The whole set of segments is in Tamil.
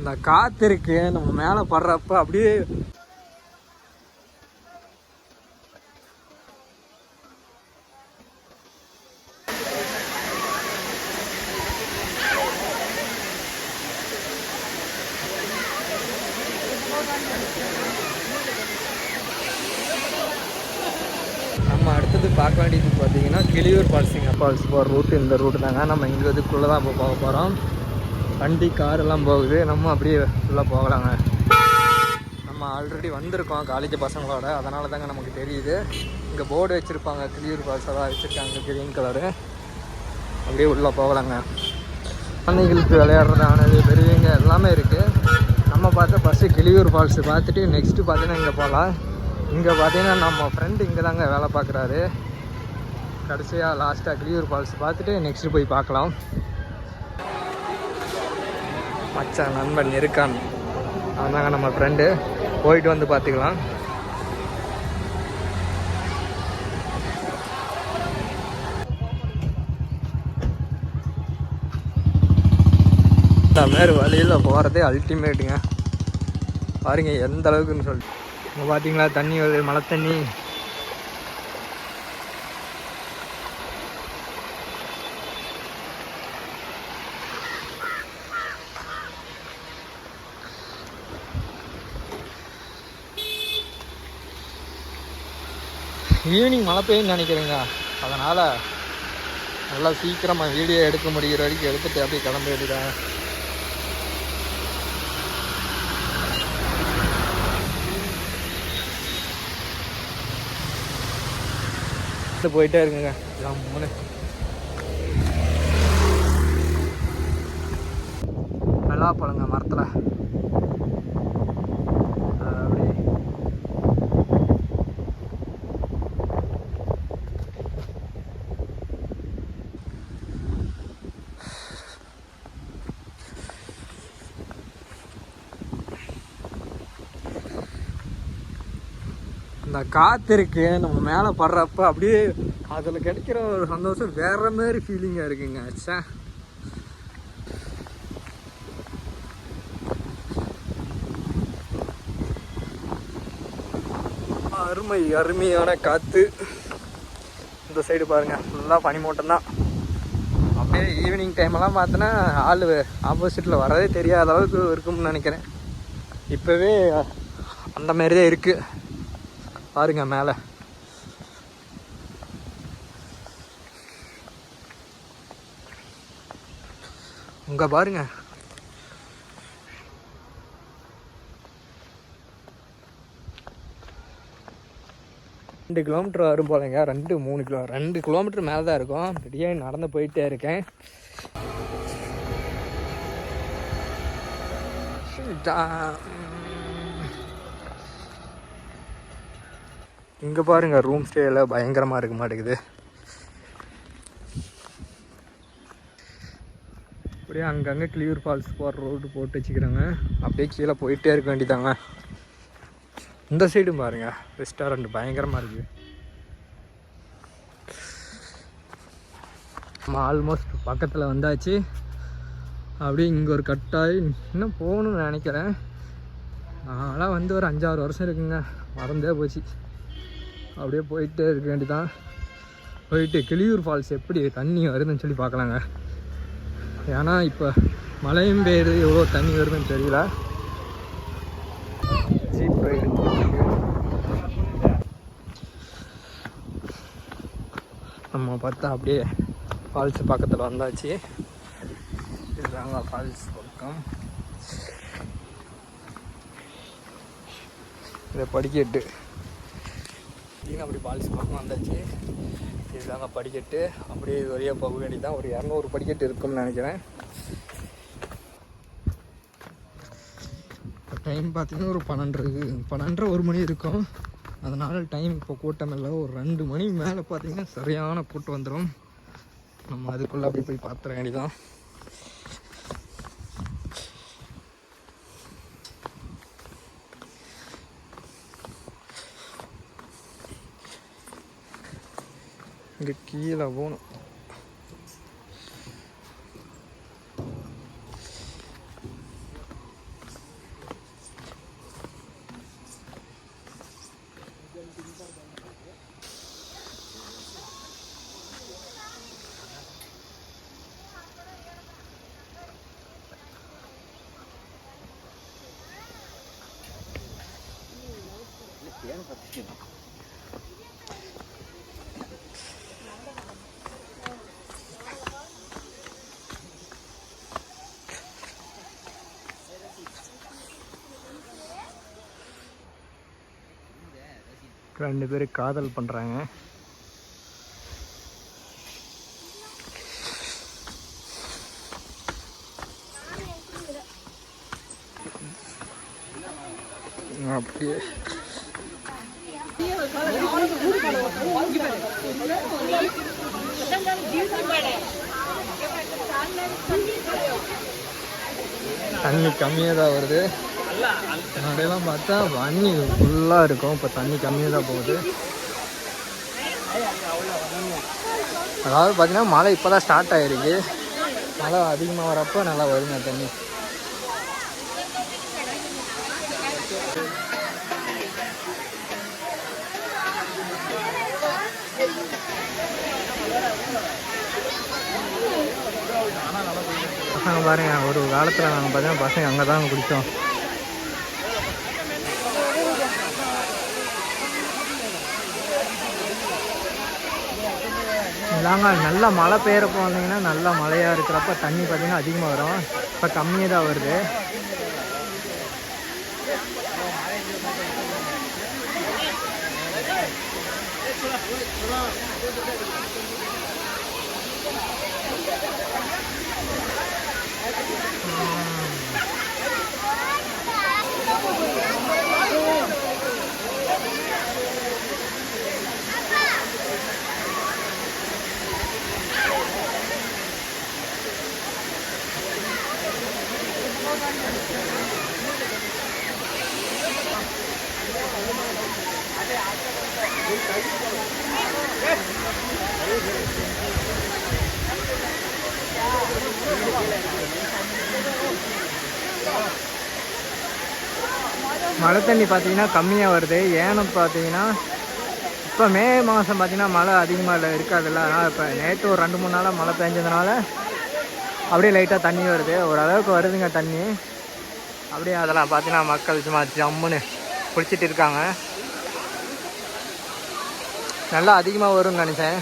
இந்த காற்று இருக்கு நம்ம மேலே படுறப்ப அப்படியே நம்ம அடுத்தது பார்க்க வேண்டியது பார்த்தீங்கன்னா கிளியூர் ஃபால்ஸிங்க ஃபால்ஸ் போகிற ரூட் இந்த ரூட்டு தாங்க. நம்ம இங்கே இதுக்குள்ளே தான் இப்போ போக போகிறோம் வண்டி கார் எல்லாம் போகுது. நம்ம அப்படியே ஃபுல்லாக போகலாங்க. நம்ம ஆல்ரெடி வந்திருக்கோம் காலேஜ் பசங்களோட. அதனால தாங்க நமக்கு தெரியுது. இங்கே போர்டு வச்சுருப்பாங்க. கிளியூர் ஃபால்ஸ் வச்சுருக்காங்க க்ரீன் கலரு அப்படியே உள்ளே போகலாங்க. குழந்தைகளுக்கு விளையாடுறதானது பெரியவங்க எல்லாமே இருக்குது நம்ம பார்த்த ஃபஸ்ட்டு கிளியூர் ஃபால்ஸு பார்த்துட்டு நெக்ஸ்ட்டு பார்த்தீங்கன்னா இங்கே போகலாம். இங்கே பார்த்தீங்கன்னா நம்ம ஃப்ரெண்டு இங்கே தாங்க வேலை பார்க்குறாரு. கடைசியாக லாஸ்ட்டாக கிளியூர் ஃபால்ஸ் பார்த்துட்டு நெக்ஸ்ட்டு போய் பார்க்கலாம். மச்சான் நண்பன் இருக்கான். அவன் தாங்க நம்ம ஃப்ரெண்டு போயிட்டு வந்து பார்த்துக்கலாம் இந்த மாதிரி வழியில் போகிறதே அல்டிமேட்டுங்க பாருங்கள் எந்த அளவுக்குன்னு சொல்லிட்டு. இங்கே பார்த்தீங்களா தண்ணி வருது மழை தண்ணி. ஈவினிங் மழை பெய்யும் நினைக்கிறேங்க? அதனால் நல்லா சீக்கிரமாக வீடியோ எடுக்க முடிகிற வரைக்கும் எடுத்துகிட்டு அப்படியே கிளம்ப வேண்டியதான் போயிட்டே இருக்குங்க எல்லாம் மூணு. பழங்க மரத்தில் அப்படியே இந்த காற்று இருக்கு நம்ம மேலே படுறப்ப அப்படியே அதில் கிடைக்கிற ஒரு சந்தோஷம் வேற மாதிரி ஃபீலிங்காக இருக்குங்க. ச்சே. அருமை அருமையான காற்று இந்த சைடு பாருங்க ஃபுல்லாக பனிமூட்டம் தான். அப்படியே ஈவினிங் டைம்லாம் பார்த்தோன்னா ஆள் ஆப்போசிட்டில் வரதே தெரியாத அளவுக்கு இருக்கும்னு நினைக்கிறேன். இப்போவே அந்த மாதிரி தான் இருக்குது பாருங்க மேலே. உங்க பாருங்க. ரெண்டு கிலோமீட்டர் வரும் போலங்க. ரெண்டு மூணு கிலோ ரெண்டு கிலோமீட்டர் மேலே தான் இருக்கும். அப்படியே நடந்து போயிட்டே இருக்கேன். இங்கே பாருங்க ரூம் ஸ்டேயில் பயங்கரமாக இருக்க மாட்டேங்குது. அப்படியே அங்கங்கே கிளியூர் ஃபால்ஸ் போகிற ரோடு போட்டு வச்சுக்கிறாங்க. அப்படியே கீழே போயிட்டே இருக்க வேண்டியதாங்க இந்த சைடும் பாருங்க ரெஸ்டாரண்ட் பயங்கரமாக இருக்குது நம்ம ஆல்மோஸ்ட் பக்கத்தில் வந்தாச்சு. அப்படியே இங்கே ஒரு கட்டாயி இன்னும் போகணும்னு நினைக்கிறேன். நான்லாம் வந்து ஒரு அஞ்சாறு வருஷம் இருக்குங்க மறந்தே போச்சு. அப்படியே போயிட்டே இருக்க வேண்டிதான் போயிட்டு கிளியூர் ஃபால்ஸ் எப்படி தண்ணி வருதுன்னு சொல்லி பார்க்கலாங்க. ஏன்னா இப்போ மழையும் பெய்யுது எவ்வளோ தண்ணி வருதுன்னு தெரியல. ஜீப் ரைடு நம்ம பார்த்தா அப்படியே ஃபால்ஸ் பக்கத்தில் வந்தாச்சு. இதுதாங்க ஃபால்ஸ் பக்கம். இதை படிக்கட்டு. பார்த்தீங்கன்னா அப்படி பால்ஸ் பக்கம் வந்தாச்சு. இதுதாங்க படிக்கட்டு. அப்படியே இது வழியாக போக வேண்டியதான் ஒரு இரநூறு படிக்கட்டு இருக்கும்னு நினைக்கிறேன். டைம் பார்த்தீங்கன்னா ஒரு பன்னெண்டு பன்னெண்டரை ஒரு மணி இருக்கும். அதனால் டைம் இப்போ கூட்டம் இல்லை. ஒரு ரெண்டு மணி மேலே பார்த்தீங்கன்னா சரியான கூட்டம் வந்துடும் நம்ம அதுக்குள்ளே அப்படி போய் பார்த்துற வேண்டியதான் இங்கே கீழே போகணும். ரெண்டு பேரும் காதல் பண்ணுறாங்க அப்படியே. தண்ணி கம்மியாக தான் வருது. முன்னாடியெல்லாம் பார்த்தா தண்ணி ஃபுல்லாக இருக்கும். இப்போ தண்ணி கம்மியாக தான் போகுது. அதாவது பார்த்தீங்கன்னா மழை இப்போ தான் ஸ்டார்ட் ஆகிருக்கு மழை அதிகமாக வரப்போ நல்லா வருங்க தண்ணி. பசங்க பாருங்க ஒரு காலத்தில் நாங்கள் பார்த்தீங்கன்னா பசங்க அங்கே தான் குடித்தோம் இதாங்க நல்லா மழை பெய்யறப்போ வந்தீங்கன்னா நல்லா மழையாக இருக்கிறப்ப தண்ணி பார்த்தீங்கன்னா அதிகமாக வரும். இப்போ கம்மியாக தான் வருது. மழை தண்ணி பார்த்தீங்கன்னா கம்மியாக வருது. ஏன்னு பார்த்தீங்கன்னா இப்போ மே மாதம் பார்த்தீங்கன்னா மழை அதிகமாக இல்லை இருக்காதுல்ல அதனால் இப்போ நேற்று ஒரு ரெண்டு மூணு நாளாக மழை பெஞ்சதுனால அப்படியே லைட்டாக தண்ணி வருது. ஓரளவுக்கு வருதுங்க தண்ணி. அப்படியே அதெல்லாம் பார்த்தீங்கன்னா மக்கள் சும்மா ஜம்முன்னு குளிச்சிட்டு இருக்காங்க. நல்லா அதிகமாக வரும்னு நினச்சேன்.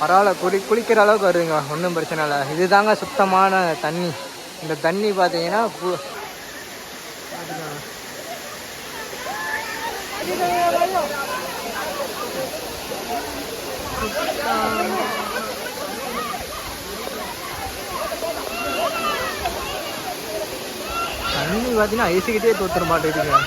பரவாயில்ல குளி குளிக்கிற அளவுக்கு வருதுங்க. ஒன்றும் பிரச்சனை இல்லை. இதுதாங்க சுத்தமான தண்ணி. இந்த தண்ணி பார்த்தீங்கன்னா தண்ணி பார்த்தீங்கன்னா ஐஸுக்கிட்டே தோத்துற மாட்டேங்குதுங்க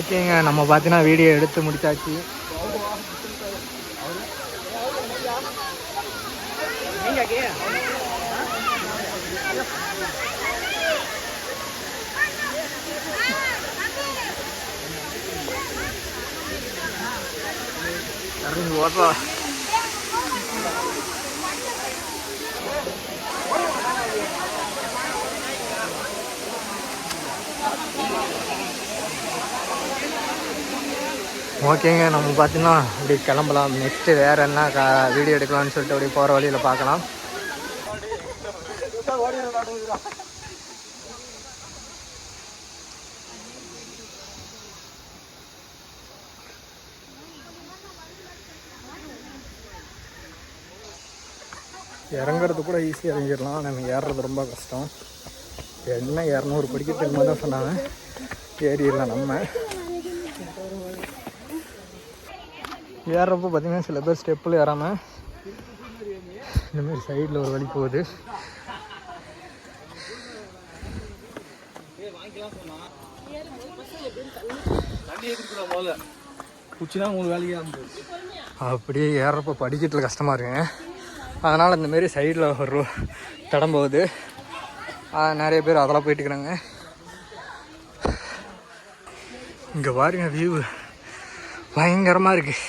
ஓகேங்க நம்ம பார்த்தீங்கன்னா வீடியோ எடுத்து முடிச்சாச்சு. இறங்கி ஓகேங்க நம்ம பார்த்தீங்கன்னா இப்படி கிளம்பலாம். நெக்ஸ்ட்டு வேறு என்ன கா வீடியோ எடுக்கலாம்னு சொல்லிட்டு அப்படி போகிற வழியில் பார்க்கலாம் இறங்குறது கூட ஈஸியாக இறங்கிடலாம். நம்ம ஏறுறது ரொம்ப கஷ்டம். என்ன இரநூறு படிக்க தெரியுமா தான் சொன்னாங்க. ஏறிடலாம் நம்ம. ஏறுறப்போ பார்த்தீங்கன்னா சில பேர் ஸ்டெப்பில் ஏறாமல் இந்தமாரி சைடில் ஒரு வழி போகுது. அப்படியே ஏறுறப்போ படிக்கட்டில் கஷ்டமாக இருக்குங்க. அதனால் இந்தமாரி சைடில் ஒரு தடம் போகுது. நிறைய பேர் அதெல்லாம் போயிட்டுருக்குறாங்க இங்கே பாருங்க வியூ பயங்கரமாக இருக்குது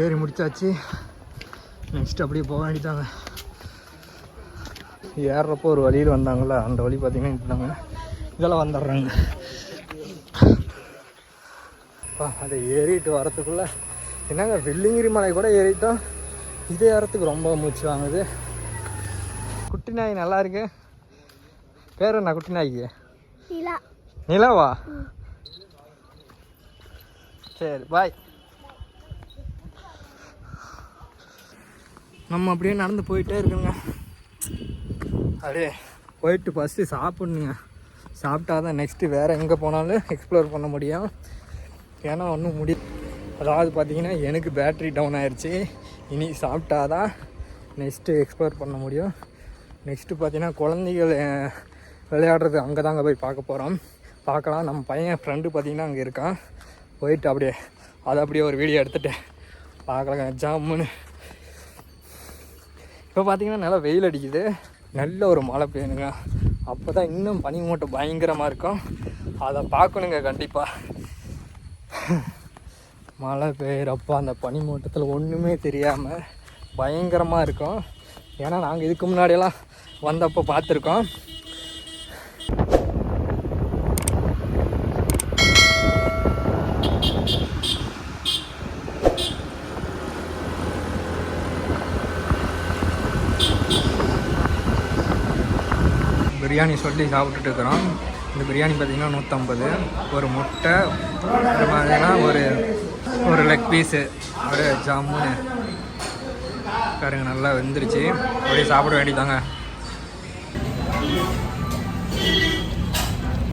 ஏறி முடிச்சாச்சு. நெக்ஸ்ட் அப்படியே போக வேண்டியதாங்க ஏறுறப்போ ஒரு வழியில் வந்தாங்கள்ல அந்த வழி பார்த்தீங்கன்னா இதுதாங்க இதெல்லாம் வந்துடுறாங்க. அதை ஏறிட்டு வரத்துக்குள்ள என்னங்க வெள்ளிங்கிரி மலை கூட ஏறிட்டோம். இது ஏறத்துக்கு ரொம்ப மூச்சு வாங்குது. குட்டி நாய் நல்லா இருக்கு. பேர் என்ன குட்டி நாய்க்கு நிலா. நிலாவா? சரி பாய் நம்ம அப்படியே நடந்து போயிட்டே இருக்குங்க. அப்படியே போயிட்டு ஃபஸ்ட்டு சாப்பிட்ணுங்க. சாப்பிட்டா தான் நெக்ஸ்ட்டு வேறு எங்கே போனாலும் எக்ஸ்ப்ளோர் பண்ண முடியும். ஏன்னா ஒன்றும் முடி அதாவது பார்த்தீங்கன்னா எனக்கு பேட்ரி டவுன் ஆயிடுச்சு இனி சாப்பிட்டா தான் நெக்ஸ்ட்டு எக்ஸ்ப்ளோர் பண்ண முடியும். நெக்ஸ்ட்டு பார்த்திங்கன்னா குழந்தைகள் விளையாடுறது அங்கே தாங்க போய் பார்க்க போகிறோம் பார்க்கலாம். நம்ம பையன் ஃப்ரெண்டு பார்த்திங்கன்னா அங்கே இருக்கான். போயிட்டு அப்படியே அதை அப்படியே ஒரு வீடியோ எடுத்துட்டு பார்க்கலாங்க. ஜாமுன்னு இப்போ பார்த்தீங்கன்னா நல்லா வெயில் அடிக்குது. நல்ல ஒரு மழை பெய்யணுங்க அப்போ தான் இன்னும் பனி மூட்டம் பயங்கரமாக இருக்கும். அதை பார்க்கணுங்க கண்டிப்பாக மழை பெய்கிறப்போ அந்த பனி மூட்டத்தில் ஒன்றுமே தெரியாமல் பயங்கரமாக இருக்கும். ஏன்னா நாங்கள் இதுக்கு முன்னாடியெல்லாம் வந்தப்போ பார்த்துருக்கோம். பிரியாணி சொல்லி சாப்பிட்டுட்டு இருக்கிறோம் இந்த பிரியாணி பார்த்தீங்கன்னா நூற்றம்பது ஒரு முட்டை அப்புறம் பார்த்தீங்கன்னா ஒரு ஒரு லெக் பீஸு ஒரு ஜாமுன்னு பாருங்க நல்லா வெந்துருச்சு. அப்படியே சாப்பிட வேண்டியதாங்க